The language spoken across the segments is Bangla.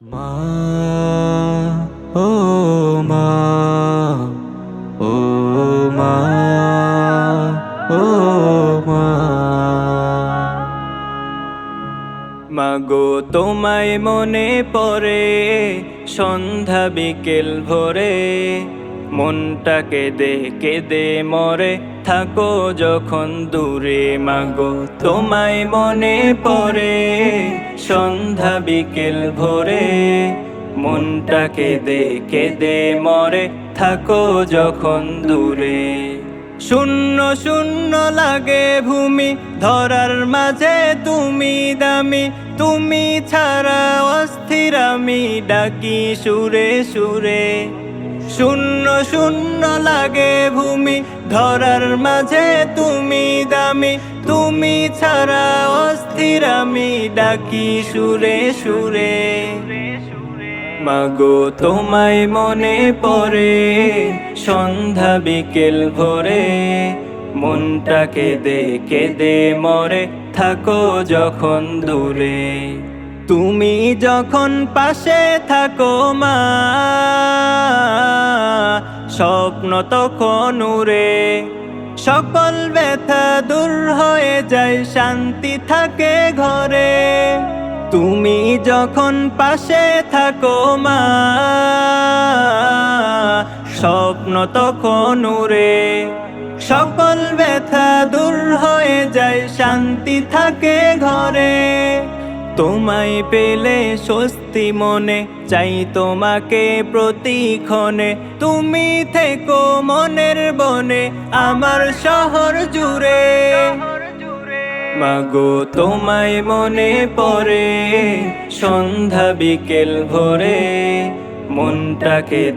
মা মাগো তোমায় মনে পড়ে সন্ধ্যা বিকেল ভোরে মনটাকে দে মরে। থাকো যখন দূরে, মাগো। তোমায় মনে পড়ে সন্ধ্যা বিকেল ভোরে, মনটাকে দে মরে। থাকো যখন দূরে। শূন্য শূন্য লাগে ভূমি, ধরার মাঝে তুমি দামি। তুমি ছাড়া অস্থির আমি, ডাকি সুরে সুরে। শূন্য শূন্য লাগে ভূমি, ধরার মাঝে তুমি দামি, তুমি ছাড়া অস্থির আমি ডাকি সুরে সুরে। মাগো, তোমায় মনে পড়ে সন্ধ্যা বিকেল ভোরে, মনটাকে দে মরে, থাকো যখন দূরে। তুমি যখন পাশে থাকো মা, স্বপ্ন তখন উড়ে। সকল ব্যথা দূর হয়ে যায়, শান্তি থাকে ঘরে। তুমি যখন পাশে থাকো মা, স্বপ্ন তখন উড়ে। সকল ব্যথা দূর হয়ে যায়, শান্তি থাকে ঘরে। তোমায় পেলে স্বস্তি মনে, চাই তোমাকে প্রতিক্ষণে। তুমি থেকো মনের বনে, আমার শহর জুড়ে। মাগো, তোমায় মনে পড়ে, সন্ধ্যা বিকেল ভোরে। মনটাকে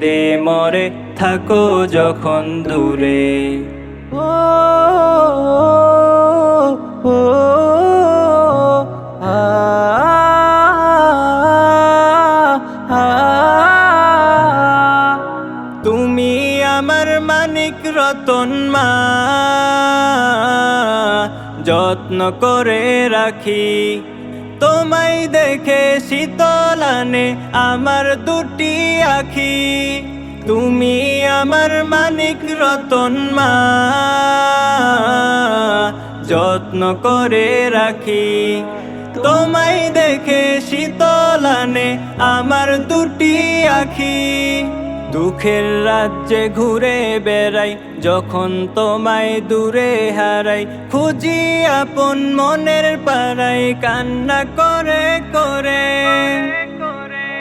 দে মরে, থাকো যখন দূরে। রতন মা, যত্ন করে রাখি। তোমায় দেখে শীতলানে আমার দুটি আখি। তুমি আমার মানিক রতন মা, যত্ন করে রাখি। তোমায় দেখে শীতলানে আমার দুটি আখি। দুঃখের রাজ্যে ঘুরে বেড়াই, যখন তোমায় দূরে হারাই। খুঁজি আপন মনের পাড়াই কান্না করে করে।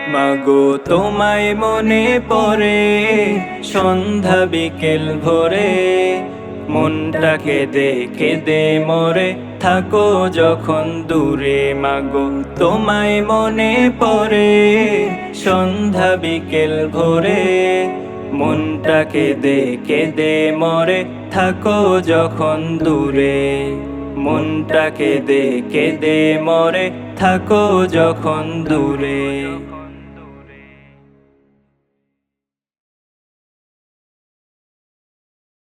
মাগো, তোমায় মনে পড়ে, সন্ধ্যা বিকেল ভোরে। মনটাকে দে কেঁদে মরে। থাকো যখন দূরে, মাগো, তোমায় মনে পড়ে। সন্ধ্যা বিকেল ভোরে মনটাকে দে কেঁদে মরে। থাকো যখন দূরে, মনটাকে দে কেঁদে মরে। থাকো যখন দূরে।